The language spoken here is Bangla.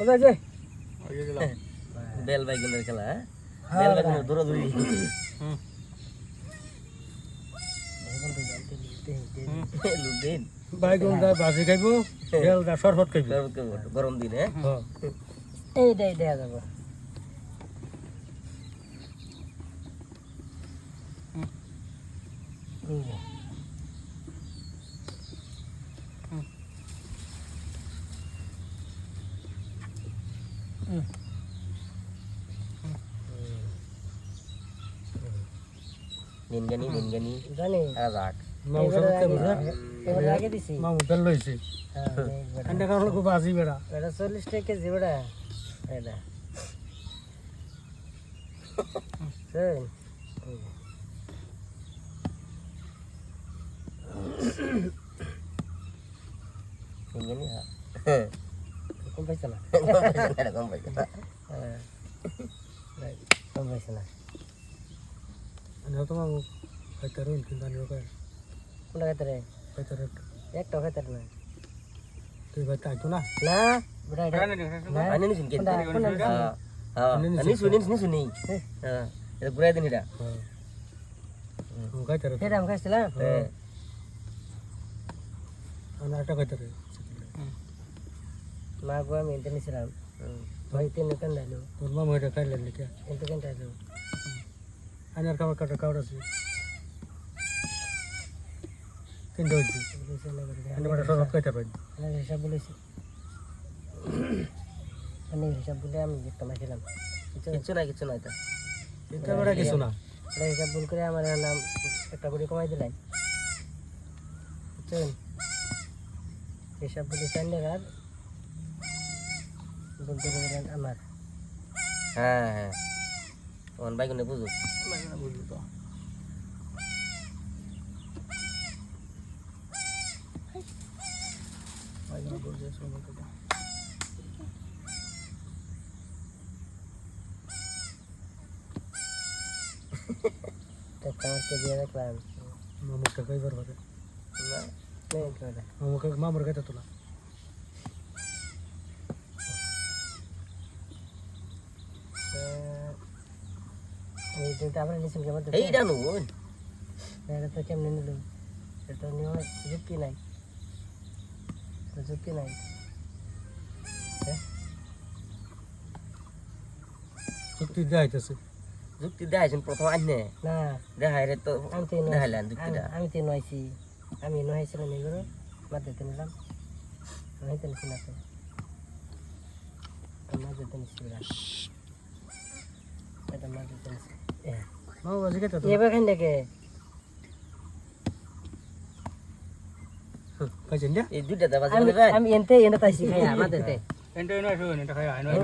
কোথায় যে বেল বাইগুনের খেলা হ্যাঁ? হ্যাঁ, বেল বাইগুনের দৌড়াদৌড়ি। হুম। বাইগুন দা বাজি খাইব বেল দা শরবত খাইব। গরম দিন হ্যাঁ? হ্যাঁ এই দেই দেয়া যাব। নিনগানি নিনগানি জানি এবার আগে দিছি। লইছে। হ্যাঁ, কারণ খুব বাজি বেড়া। এটা চল্লিশ টাকা কেজি এটা শোন নিনগানি হ্যাঁ। কম পাইছে না কম পাইছে হ্যাঁ কম পাইছে না আমি তো মামু খাইতে রইন কিন্তু আনিও কয় কোনটা খাইতে রে খাইতে রে একটা খাইতে রে না তুই ভাই তাইতো না না বেটা এটা না আনি নিছুন কেন কোনটা কোনটা হ্যাঁ হ্যাঁ নিছু নিছু নিছু নেই হ্যাঁ এটা ঘুরাই দিন এটা হ্যাঁ আমি খাইতে রে সেটা আমি খাইছিলাম হ্যাঁ আমি একটা খাইতে রে মা গো আমি এনতে নিছিলাম ভাই তিন কেন ডাইলো তোর মামু এটা খাইলেন নাকি এনতে কেন ডাইলো আমি আর খাবার কাটা আছে তিনটা আমি একটা শরবত খাইতে পারি আমি হিসাব বলেছি আমি হিসাব বলে আমি একটা মাখিলাম নাই কিচ্ছু নাই তা এটা কিছু না ওরা হিসাব ভুল করে আমার নাম একটা করে কমাই দিলাই বুঝছেন হিসাব বলে আর বলতে গেলেন আমার হ্যাঁ হ্যাঁ তখন বাইগুনে বুঝুক বুঝলি তো বাইরে বলছে সময় কথা একটা আমার কে দিয়ে রাখলাম মামুটা খাইবার পারে না নেই করে মামুকে মামুর খাইতে তো এই তো আমরা নিছেন কেমন এইটা নুন এটা তো কেমনে নিল? এটা যুক্তি নাই। এটা যুক্তি নাই। যুক্তি দেখাইছেন প্রথম আনে না। দেখাই রে তো আমি তো নয় দেখাইলেন যুক্তিটা। আমি তো নয়ছি আমি নয়ছিলাম এগুলো মাঝে নিলাম। নয়তে নিছি না তো। মাঝে নিছি। এটা এবার খান দেখে এই দুইটা আমি এনতে এনে তাইছি খাই আমাদের এন্টার নয় খাই আয় নয়